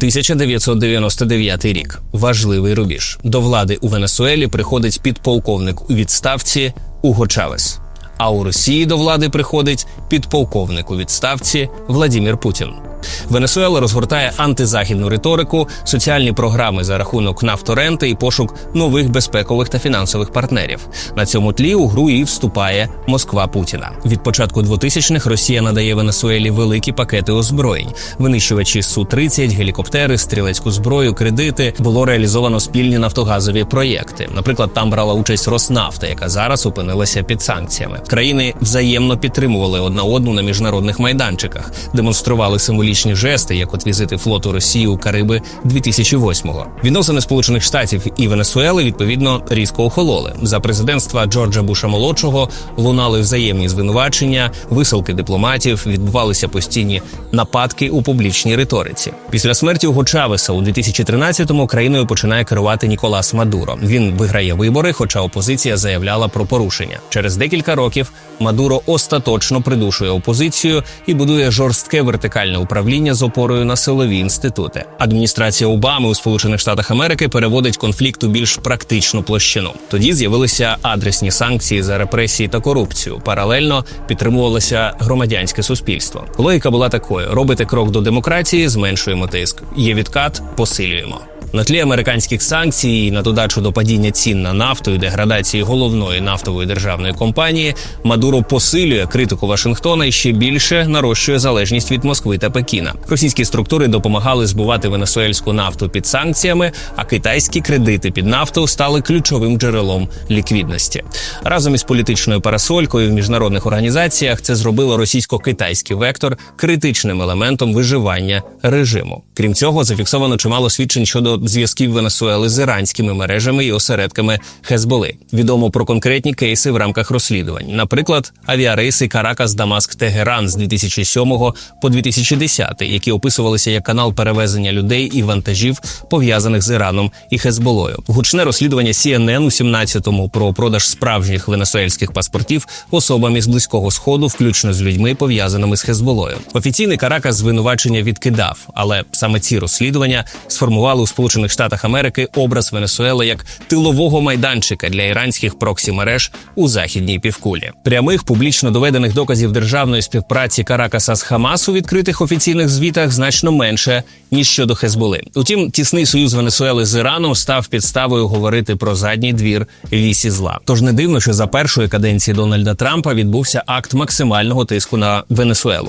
1999 рік. Важливий рубіж. До влади у Венесуелі приходить підполковник у відставці Уго Чавес. А у Росії до влади приходить підполковник у відставці Владімір Путін. Венесуела розгортає антизахідну риторику, соціальні програми за рахунок нафторенти і пошук нових безпекових та фінансових партнерів. На цьому тлі у гру і вступає Москва Путіна. Від початку 2000-х Росія надає Венесуелі великі пакети озброєнь, винищувачі су 30 гелікоптери, стрілецьку зброю, кредити. Було реалізовано спільні нафтогазові проєкти. Наприклад, там брала участь Роснафта, яка зараз опинилася під санкціями. Країни взаємно підтримували одна одну на міжнародних майданчиках, демонстрували символічні жести, як от візити флоту Росії у Кариби 2008-го. Відносини Сполучених Штатів і Венесуели відповідно різко охололи. За президентства Джорджа Буша молодшого лунали взаємні звинувачення, висилки дипломатів, відбувалися постійні нападки у публічній риториці. Після смерті Уго Чавеса у 2013-му країною починає керувати Ніколас Мадуро. Він виграє вибори, хоча опозиція заявляла про порушення. Через декілька років Мадуро остаточно придушує опозицію і будує жорстке вертикальне управління з опорою на силові інститути. Адміністрація Обами у Сполучених Штатах Америки переводить конфлікт у більш практичну площину. Тоді з'явилися адресні санкції за репресії та корупцію. Паралельно підтримувалося громадянське суспільство. Логіка була такою: робите крок до демократії, зменшуємо тиск. Є відкат, посилюємо. На тлі американських санкцій на додачу до падіння цін на нафту і деградації головної нафтової державної компанії Мадуро посилює критику Вашингтона і ще більше нарощує залежність від Москви та Пекіна. Російські структури допомагали збувати венесуельську нафту під санкціями, а китайські кредити під нафту стали ключовим джерелом ліквідності. Разом із політичною парасолькою в міжнародних організаціях це зробило російсько-китайський вектор критичним елементом виживання режиму. Крім цього, зафіксовано чимало свідчень щодо зв'язків Венесуели з іранськими мережами і осередками Хезболи. Відомо про конкретні кейси в рамках розслідувань. Наприклад, авіарейси Каракас Дамаск Тегеран з 2007 по 2010, які описувалися як канал перевезення людей і вантажів, пов'язаних з Іраном і Хезболою. Гучне розслідування CNN у 17-му про продаж справжніх венесуельських паспортів особам із близького сходу, включно з людьми, пов'язаними з Хезболою. Офіційний Каракас звинувачення відкидав, але саме ці розслідування сформували у Сполучених Штатах Америки образ Венесуели як тилового майданчика для іранських проксі мереж у західній півкулі. Прямих публічно доведених доказів державної співпраці Каракаса з Хамас у відкритих офіційних звітах значно менше ніж щодо Хезболи. Утім, тісний союз Венесуели з Іраном став підставою говорити про задній двір вісі зла. Тож не дивно, що за першої каденції Дональда Трампа відбувся акт максимального тиску на Венесуелу.